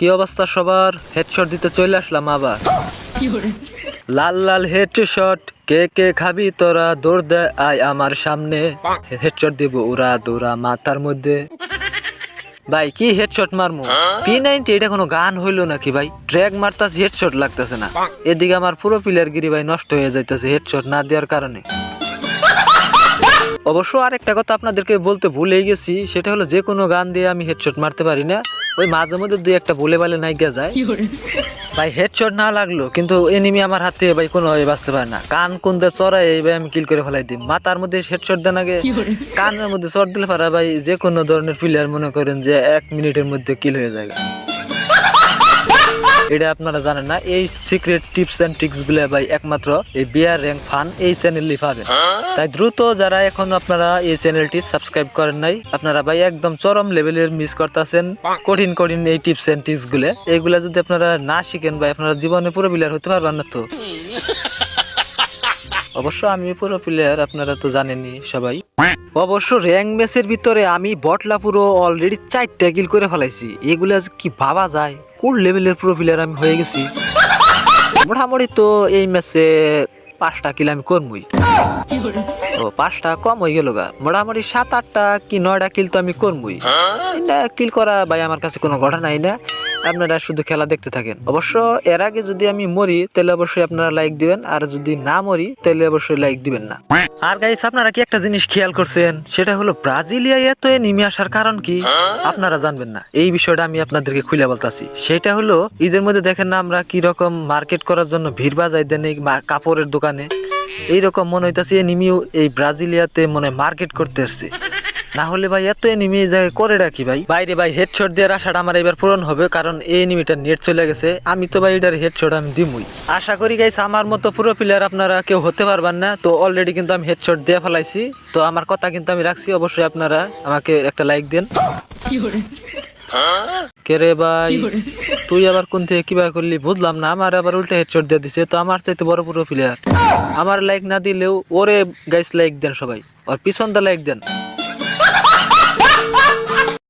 কি অবস্থা সবার? হেডশট দিতে চলে আসলাম আবার। লাল লাল হেডশট কে কে খাবি তোরা? দৌড় দে আয় আমার সামনে। হেডশট দিব উড়া দৌড়া মাথার মধ্যে। ভাই কি হেডশট মারমু? পি নাইনটি এটা কোনো গান হইল নাকি ভাই? ট্র্যাক মারতাছে হেডশট লাগতেছে না। এদিকে আমার পুরো প্লেয়ার গিরি ভাই নষ্ট হয়ে যাইতেছে হেডশট না দেওয়ার কারণে। অবশ্য আরেকটা কথা আপনাদেরকে বলতে ভুলেই গেছি সেটা হলো যে কোনো গান দিয়ে আমি হেডশট মারতে পারি না। ওই মাঝে মধ্যে দুই একটা বলে বালে নাই গিয়ে যায় ভাই হেডশট না লাগল কিন্তু এনিমি আমার হাতে ভাই কোনো বাঁচতে পারে না। কান কোন দিয়ে চড়াই এই ভাই আমি কিল করে ফেলাই দিই মাথার মধ্যে হেডশট দেন আগে। কানের মধ্যে চড় দিলে পারা ভাই যে কোনো ধরনের প্লেয়ার মনে করেন যে এক মিনিটের মধ্যে কিল হয়ে যায়। এটা আপনারা জানেন না এই সিক্রেট টিপস এন্ড ট্রিক্সগুলো ভাই একমাত্র এই বিয়ার র্যাঙ্ক ফান এই চ্যানেলই পাবেন তাই দ্রুত যারা এখন আপনারা এই চ্যানেলটি সাবস্ক্রাইব করেন নাই আপনারা ভাই একদম চরম লেভেলের মিস করতেছেন কঠিন কঠিন এই টিপস এন্ড ট্রিক্সগুলো। এইগুলা যদি আপনারা না শিখেন ভাই আপনারা জীবনে পুরো প্লেয়ার হতে পারবেন না তো। অবশ্য আমি পুরো প্লেয়ার আপনারা তো জানেনই সবাই। অবশ্য র্যাঙ্ক ম্যাচের ভিতরে আমি বটলা পুরো অলরেডি চারটা কিল করে ফেলাইছি। এগুলা কি ভাবা যায়? কোন লেভেলের পুরো প্লেয়ার আমি হয়ে গেছি? মোটামুটি তো এই ম্যাচে পাঁচটা কিল আমি করবই ও পাঁচটা কম হয়ে গেল গা। মোটামুটি সাত আটটা কি নয়টা কিল তো আমি করবই কিল করা ভাই আমার কাছে কোনো ঘটনাই না। আপনারা শুধু খেলা দেখতে থাকেন। অবশ্য এর আগে যদি আমি মরি, তাহলে অবশ্যই আপনারা লাইক দিবেন, আর যদি না মরি, তাহলে অবশ্যই লাইক দিবেন না। আর গাইস আপনারা কি একটা জিনিস খেয়াল করছেন? সেটা হলো ব্রাজিলিয়ায় এত নেমে আসার কারণ কি? আপনারা জানবেন না। এই বিষয়টা আমি আপনাদেরকে খুলে বলতাছি। সেটা হলো, ঈদের মধ্যে দেখেন না আমরা কি রকম মার্কেট করার জন্য ভিড় বাজাই দেন এই কাপড়ের দোকানে? এইরকম মনে হইতাছে এনিমিও এই ব্রাজিলিয়াতে মনে মার্কেট করতে আসছে। না হলে ভাই এত এনিমি জায়গায় করে রাখি ভাই। বাইরে ভাই হেডশট দেওয়ার আশাটা আমার এবার পূরণ হবে কারণ এই এনিমিটার নেট চলে গেছে। আমি তো ভাই এটার হেডশট আমি দিমুই। আশা করি গাইস আমার মতো পুরো প্লেয়ার আপনারা কেউ হতে পারবেন না। তো অলরেডি কিন্তু আমি হেডশট দিয়ে ফেলাইছি। তো আমার কথা কিন্তু আমি রাখছি অবশ্যই আপনারা আমাকে একটা লাইক দেন। কে রে ভাই? তুই আবার কোন থেকে কীভাবে করলি? বুঝলাম না আমার আবার উল্টা হেডশট দিয়ে দিছে। তো আমার চাইতে বড় পুরো প্লেয়ার আমার লাইক না দিলেও ওরে গাইস লাইক দেন সবাই। ওর পিছন দা লাইক দেন।